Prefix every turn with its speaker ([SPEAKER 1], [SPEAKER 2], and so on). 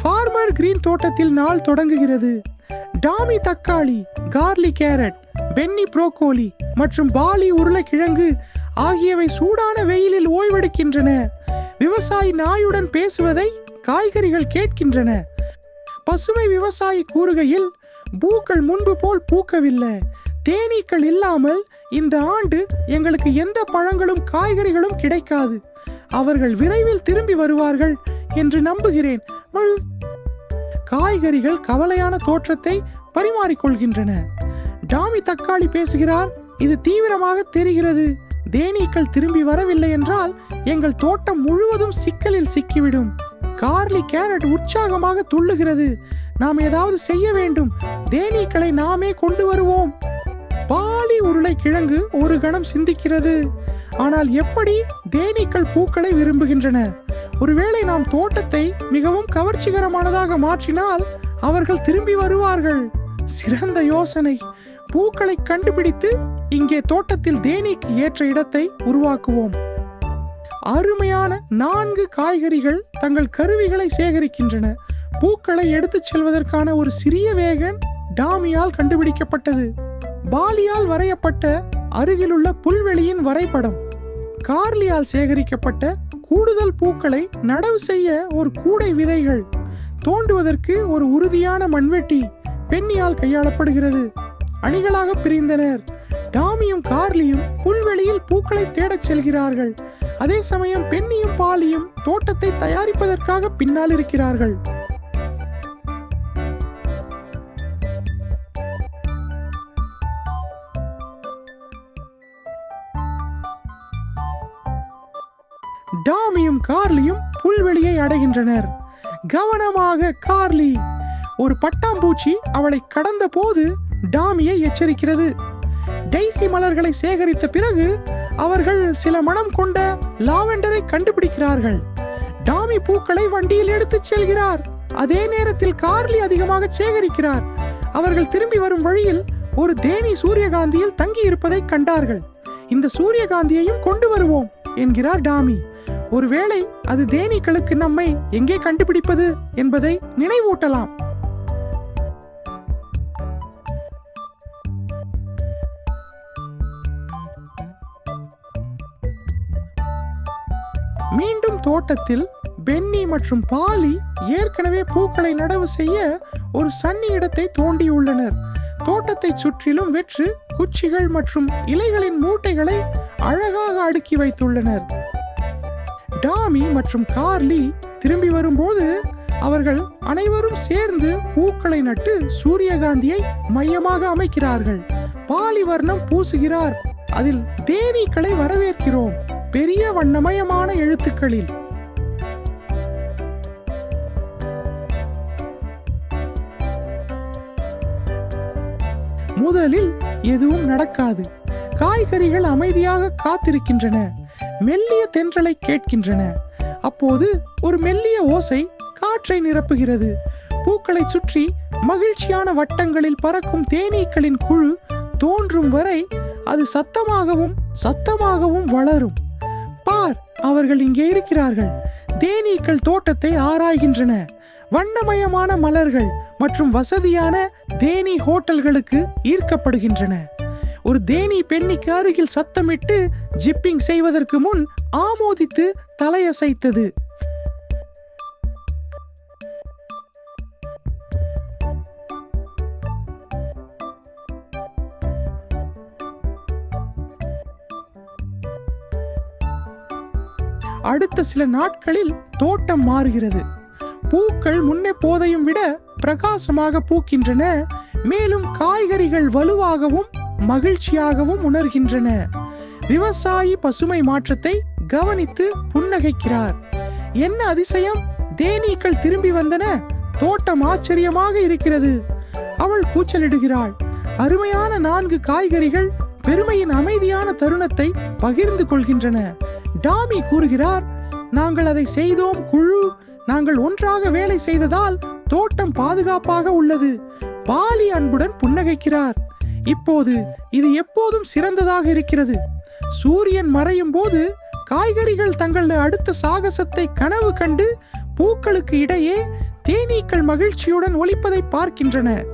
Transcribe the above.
[SPEAKER 1] Farmer green தோட்டத்தில் நாள் தொடங்குகிறது. டாமி தக்காளி கார்லி கேரட் பென்னி புரோக்கோலி மற்றும் பாலி உருளைக்கிழங்கு ஆகியவை சூடான வெயிலில் ஓய்வெடுக்கின்றன. விவசாயி நாயுடன் பேசுவதை காய்கறிகள் கேட்கின்றன. பசுமை விவசாயி கூறுகையில் பூக்கள் முன்பு போல் பூக்கவில்லை. தேனீக்கள் இல்லாமல் இந்த ஆண்டு எங்களுக்கு எந்த பழங்களும் காய்கறிகளும் கிடைக்காது. அவர்கள் விரைவில் திரும்பி வருவார்கள் என்று நம்புகிறேன். காய்கறிகள் கவலையான தோற்றத்தை பரிமாறிக்கொள்கின்றன. டாமி தக்காளி பேசுகிறார் இது தீவிரமாக தெரிகிறது. தேனீக்கள் திரும்பி வரவில்லை என்றால் எங்கள் தோட்டம் முழுவதும் சிக்கலில் சிக்கிவிடும். கார்லி கேரட் உற்சாகமாக துள்ளுகிறது. நாம் ஏதாவது செய்ய வேண்டும். தேனீக்களை நாமே கொண்டு வருவோம். உருளைக்கிழங்கு ஒரு கணம் சிந்திக்கிறது. ஆனால் எப்படி தேனீக்கள் பூக்களை விரும்புகின்றன? ஒருவேளை நாம் தோட்டத்தை மிகவும் கவர்ச்சிகரமானதாக மாற்றினால் அவர்கள் திரும்பி வருவார்கள். சிறந்த யோசனை. பூக்களை கண்டுபிடித்து இங்கே தோட்டத்தில் தேனீக்கு ஏற்ற இடத்தை உருவாக்குவோம். அருமையான நான்கு காய்கறிகள் தங்கள் கருவிகளை சேகரிக்கின்றன. பூக்களை எடுத்துச் செல்வதற்கான ஒரு சிறிய வேகன் டாமியால் கண்டுபிடிக்கப்பட்டது. பாலியால் வரையப்பட்ட அருகிலுள்ள புல்வெளியின் வரைபடம். கார்லியால் சேகரிக்கப்பட்ட கூடுதல் பூக்களை நடவு செய்ய ஒரு கூடை விதைகள். தோண்டுவதற்கு ஒரு உறுதியான மண்வெட்டி பெண்ணியால் கையாளப்படுகிறது. அணிகளாக பிரிந்தனர். டாமியும் கார்லியும் புல்வெளியில் பூக்களை தேடச் செல்கிறார்கள். அதே சமயம் பெண்ணியும் பாலியும் தோட்டத்தை தயாரிப்பதற்காக பின்னால் இருக்கிறார்கள். டாமியும் கார்லியும் புல்வெளியை அடைகின்றனர். கவனமாக கார்லி ஒரு பட்டாம்பூச்சி அவளை கடந்த போது டாமியை எச்சரிக்கிறது. டெய்சி மலர்களை சேகரித்த பிறகு அவர்கள் சில மனம் கொண்ட லாவெண்டரை கண்டுபிடிக்கிறார்கள். டாமி பூக்களை வண்டியில் எடுத்துச் செல்கிறார். அதே நேரத்தில் கார்லி அதிகமாக சேகரிக்கிறார். அவர்கள் திரும்பி வரும் வழியில் ஒரு தேனி சூரியகாந்தியில் தங்கி இருப்பதை கண்டார்கள். இந்த சூரியகாந்தியையும் கொண்டு வருவோம் என்கிறார் டாமி. ஒருவேளை அது தேனீக்களுக்கு நம்மை எங்கே கண்டுபிடிப்பது என்பதை நினைவூட்டலாம். மீண்டும் தோட்டத்தில் பென்னி மற்றும் பாலி ஏற்கனவே பூக்களை நடவு செய்ய ஒரு சன்னி இடத்தை தோண்டியுள்ளனர். தோட்டத்தை சுற்றிலும் வெற்று குச்சிகள் மற்றும் இலைகளின் மூட்டைகளை அழகாக அடுக்கி வைத்துள்ளனர். டாமி மற்றும் கார்லி திரும்பி வரும்போது அவர்கள் அனைவரும் சேர்ந்து பூக்களை நட்டு சூரியகாந்தியை மையமாக அமைக்கிறார்கள். பாலிவர்ணம் பூசுகிறார். அதில் தேனீக்களை வரவேற்கிறோம். பெரிய வண்ணமயமான எழுத்துக்களில். முதலில் எதுவும் நடக்காது. காய்கறிகள் அமைதியாக காத்திருக்கின்றன. மெல்லிய தென்றலை கேட்கின்றன. அப்போது ஒரு மெல்லிய ஓசை காற்றை நிரப்புகிறது. பூக்களை சுற்றி மகிழ்ச்சியான வட்டங்களில் பறக்கும் தேனீக்களின் குழு தோன்றும் வரை அது சத்தமாகவும் சத்தமாகவும் வளரும். பார் அவர்கள் இங்கே இருக்கிறார்கள். தேனீக்கள் தோட்டத்தை ஆராய்கின்றன. வண்ணமயமான மலர்கள் மற்றும் வசதியான தேனி ஹோட்டல்களுக்கு ஈர்க்கப்படுகின்றன. ஒரு தேனி பெண்ணிக்கு அருகில் சத்தமிட்டு ஜிப்பிங் செய்வதற்கு முன் ஆமோதித்து தலையசைத்தது. அடுத்த சில நாட்களில் தோட்டம் மாறுகிறது. பூக்கள் முன்னே போதையும் விட பிரகாசமாக பூக்கின்றன. மேலும் காய்கறிகள் வலுவாகவும் மகிழ்ச்சியாகவும் உணர்கின்றன. விவசாயி பசுமை மாற்றத்தை கவனித்து புன்னகைக்கிறார். என்ன அதிசயம்? தேனீக்கள் திரும்பி வந்தன. தோட்டம் ஆச்சரியமாக இருக்கிறது. அவள் கூச்சலிடுகிறாள். அருமையான நான்கு காய்கறிகள் பெருமையின் அமைதியான தருணத்தை பகிர்ந்து கொள்கின்றன. டாமி கூறுகிறார் நாங்கள் அதை செய்தோம் குழு. நாங்கள் ஒன்றாக வேலை செய்ததால் தோட்டம் பாதுகாப்பாக உள்ளது. பாலி அன்புடன் புன்னகைக்கிறார். இப்போது இது எப்போதும் சிறந்ததாக இருக்கிறது. சூரியன் மறையும் போது காய்கறிகள் தங்கள் அடுத்த சாகசத்தை கனவு கண்டு பூக்களுக்கு இடையே தேனீக்கள் மகிழ்ச்சியுடன் ஒலிப்பதை பார்க்கின்றன.